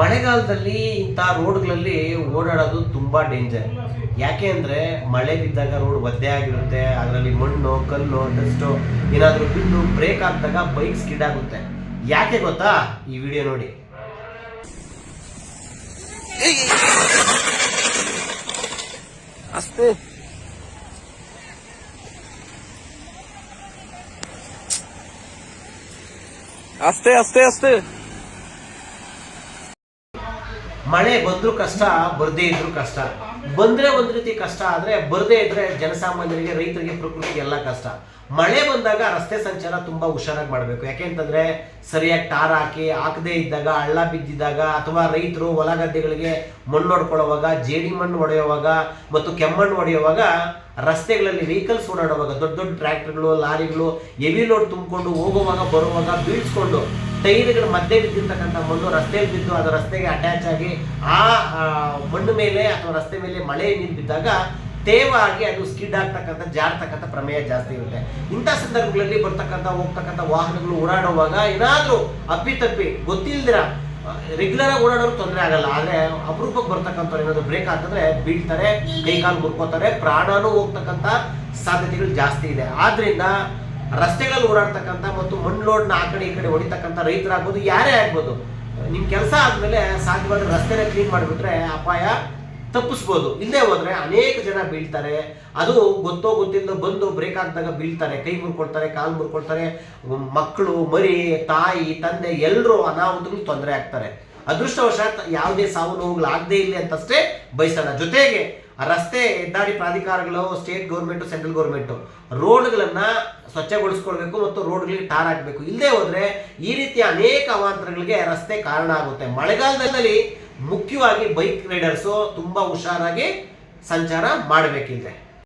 ಮಳೆಗಾಲದಲ್ಲಿ ಇಂಥ ರೋಡ್ಗಳಲ್ಲಿ ಓಡಾಡೋದು ತುಂಬ ಡೇಂಜರ್ ಯಾಕೆ ಅಂದರೆ ಮಳೆ ಬಿದ್ದಾಗ ರೋಡ್ ಒದ್ದೆ ಆಗಿರುತ್ತೆ, ಅದರಲ್ಲಿ ಮಣ್ಣು, ಕಲ್ಲು ಡಸ್ಟು ಏನಾದರೂ ಬಿದ್ದು ಬ್ರೇಕ್ ಹಾಕಿದಾಗ ಬೈಕ್ ಸ್ಕಿಡ್ ಆಗುತ್ತೆ. ಯಾಕೆ ಗೊತ್ತಾ? ಈ ವಿಡಿಯೋ ನೋಡಿ. ಅಷ್ಟೇ. ಅಷ್ಟೇ ಅಷ್ಟೇ ಅಷ್ಟೇ. ಮಳೆ ಬಂದರೂ ಕಷ್ಟ, ಬರದೇ ಇದ್ರೂ ಕಷ್ಟ. ಬಂದರೆ ಒಂದು ರೀತಿ ಕಷ್ಟ ಆದ್ರೆ, ಬರದೇ ಇದ್ರೆ ಜನಸಾಮಾನ್ಯರಿಗೆ, ರೈತರಿಗೆ ಪ್ರಕೃತಿ ಎಲ್ಲ ಕಷ್ಟ. ಮಳೆ ಬಂದಾಗ ರಸ್ತೆ ಸಂಚಾರ ತುಂಬಾ ಹುಷಾರಾಗಿ ಮಾಡಬೇಕು. ಯಾಕೆಂತಂದ್ರೆ ಸರಿಯಾಗಿ ಟಾರ್ ಹಾಕಿ, ಹಾಕದೇ ಇದ್ದಾಗ, ಹಳ್ಳ ಬಿದ್ದಿದ್ದಾಗ ಅಥವಾ ರೈತರು ಹೊಲ ಗದ್ದೆಗಳಿಗೆ ಮಣ್ಣು ಹೊಡ್ಕೊಳ್ಳುವಾಗ, ಜೇಡಿ ಮಣ್ಣು ಹೊಡೆಯುವಾಗ ಮತ್ತು ಕೆಮ್ಮಣ್ಣು ಹೊಡೆಯುವಾಗ ರಸ್ತೆಗಳಲ್ಲಿ ವೆಹಿಕಲ್ಸ್ ಓಡಾಡುವಾಗ ದೊಡ್ಡ ದೊಡ್ಡ ಟ್ರ್ಯಾಕ್ಟರ್ಗಳು ಲಾರಿಗಳು ಹೆವಿ ಲೋಡ್ ತುಂಬಿಕೊಂಡು ಹೋಗುವಾಗ, ಬರುವಾಗ ಬೀಳ್ಸ್ಕೊಂಡು ಟೈರ್ಗಳ ಮಧ್ಯೆ ಬಿದ್ದಿರ್ತಕ್ಕಂಥ ಮಣ್ಣು ರಸ್ತೆಯಲ್ಲಿ ಬಿದ್ದು ಅದು ರಸ್ತೆಗೆ ಅಟ್ಯಾಚ್ ಆಗಿ ಆ ಮಣ್ಣು ಮೇಲೆ ಅಥವಾ ರಸ್ತೆ ಮೇಲೆ ಮಳೆ ನೀರು ಬಿದ್ದಾಗ ತೇವ ಆಗಿ ಅದು ಸ್ಕಿಡ್ ಆಗ್ತಕ್ಕಂಥ, ಜಾರತಕ್ಕಂಥ ಪ್ರಮೇಯ ಜಾಸ್ತಿ ಇರುತ್ತೆ. ಇಂಥ ಸಂದರ್ಭಗಳಲ್ಲಿ ಬರ್ತಕ್ಕಂಥ, ಹೋಗ್ತಕ್ಕಂಥ ವಾಹನಗಳು ಓಡಾಡುವಾಗ ಏನಾದರೂ ಅಪ್ಪಿತಪ್ಪಿ ಗೊತ್ತಿಲ್ದಿರ ರೆಗ್ಯುಲರ್ ಆಗಿ ಓಡಾಡೋರು ತೊಂದರೆ ಆಗಲ್ಲ. ಆದರೆ ಅಪರೂಪಕ್ಕೆ ಬರ್ತಕ್ಕಂಥವ್ರು ಏನಾದರೂ ಬ್ರೇಕ್ ಹಾಕಿದ್ರೆ ಬೀಳ್ತಾರೆ ಕೈಕಾಲು ಮುರ್ಕೋತಾರೆ, ಪ್ರಾಣನೂ ಹೋಗ್ತಕ್ಕಂಥ ಸಾಧ್ಯತೆಗಳು ಜಾಸ್ತಿ ಇದೆ. ಆದ್ರಿಂದ ರಸ್ತೆಗಳಲ್ಲಿ ಓಡಾಡ್ತಕ್ಕಂಥ ಮತ್ತು ಮಣ್ಣು ಲೋಡ್ನ ಆ ಕಡೆ ಈ ಕಡೆ ಹೊಡಿತಕ್ಕಂಥ ರೈತರಾಗ್ಬೋದು, ಯಾರೇ ಆಗ್ಬೋದು ನಿಮ್ಮ ಕೆಲಸ ಆದಮೇಲೆ ಸಾಧ್ಯವಾದ ರಸ್ತೆನ ಕ್ಲೀನ್ ಮಾಡಿಬಿಟ್ರೆ ಅಪಾಯ ತಪ್ಪಿಸ್ಬೋದು. ಇಲ್ಲದೆ ಹೋದ್ರೆ ಅನೇಕ ಜನ ಬೀಳ್ತಾರೆ. ಅದು ಗೊತ್ತೋ ಬಂದು ಬ್ರೇಕ್ ಹಾಕಿದಾಗ ಬೀಳ್ತಾರೆ. ಕೈ ಮುರ್ಕೊಳ್ತಾರೆ, ಕಾಲು ಮುರ್ಕೊಳ್ತಾರೆ. ಮಕ್ಕಳು, ಮರಿ, ತಾಯಿ, ತಂದೆ ಎಲ್ಲರೂ ಅನಾಹುತಗಳು ತೊಂದರೆ ಆಗ್ತಾರೆ. ಅದೃಷ್ಟವಶಾತ್ ಯಾವುದೇ ಸಾವು ನೋವುಗಳು ಆಗದೇ ಇಲ್ಲ ಅಂತಷ್ಟೇ ಬಯಸೋಣ. ಜೊತೆಗೆ ರಸ್ತೆ ಹೆದ್ದಾರಿ ಪ್ರಾಧಿಕಾರಗಳು ಸ್ಟೇಟ್ ಗೌರ್ಮೆಂಟು ಸೆಂಟ್ರಲ್ ಗೌರ್ಮೆಂಟು ರೋಡ್ಗಳನ್ನ ಸ್ವಚ್ಛಗೊಳಿಸ್ಕೊಳ್ಬೇಕು ಮತ್ತು ರೋಡ್ಗಳಿಗೆ ಟಾರ್ ಹಾಕಬೇಕು. ಇಲ್ಲದೆ ಹೋದರೆ ಈ ರೀತಿಯ ಅನೇಕ ಅವಾಂತರಗಳಿಗೆ ರಸ್ತೆ ಕಾರಣ ಆಗುತ್ತೆ. ಮಳೆಗಾಲದಲ್ಲಿ ಮುಖ್ಯವಾಗಿ ಬೈಕ್ ರೈಡರ್ಸು ತುಂಬಾ ಹುಷಾರಾಗಿ ಸಂಚಾರ ಮಾಡಬೇಕಿದೆ